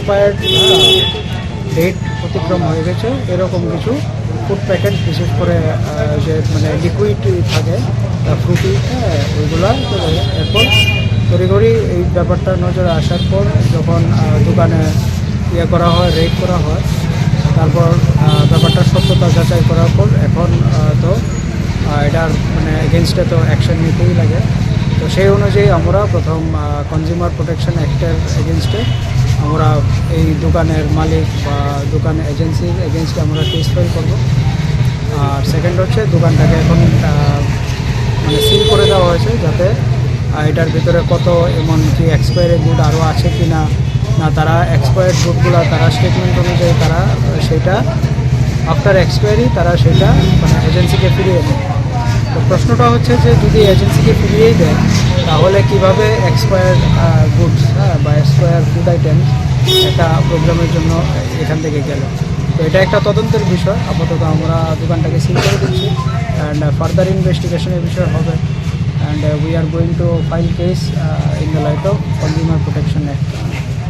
Expired date অতিক্রম হয়ে গেছে এরকম কিছু ফুড প্যাকেট বিশেষ করে যে মানে লিকুইড থাকে ফ্রুটি হ্যাঁ ওইগুলা এরপর তড়িঘড়ি এই ব্যাপারটা নজরে আসার পর যখন দোকানে ইয়ে করা হয় রেড করা হয় তারপর আহ, ব্যাপারটার সত্যতা যাচাই করার পর এখন তো এটার মানে এগেনস্টে তো অ্যাকশন নিতেই লাগে। তো সেই অনুযায়ী আমরা প্রথম কনজিউমার প্রোটেকশন অ্যাক্টের এগেনস্টে আমরা এই দোকানের মালিক বা দোকান এজেন্সির এগেনস্টে আমরা কেস ফাইল করব। আর সেকেন্ড হচ্ছে দোকানটাকে এখন মানে সিল করে দেওয়া হয়েছে যাতে এটার ভিতরে কত এমন কি এক্সপায়ারি গুড আরও আছে কি না না তারা এক্সপায়ার্ড গুডগুলো তারা স্টেটমেন্ট অনুযায়ী তারা, সেটা আফটার এক্সপায়ারি তারা সেটা মানে এজেন্সিকে ফিরিয়ে দেয় তো প্রশ্নটা হচ্ছে যে যদি এজেন্সিকে ফিরিয়েই দেয়, তাহলে কীভাবে এক্সপায়ার গুডস হ্যাঁ বা এক্সপায়ার গুড আইটেম একটা প্রোগ্রামের জন্য এখান থেকে গেল। তো এটা একটা তদন্তের বিষয়। আপাতত আমরা দোকানটাকে সিল করে দিচ্ছি। অ্যান্ড ফার্দার ইনভেস্টিগেশনের বিষয় হবে। And we are going to file case in the light of consumer protection act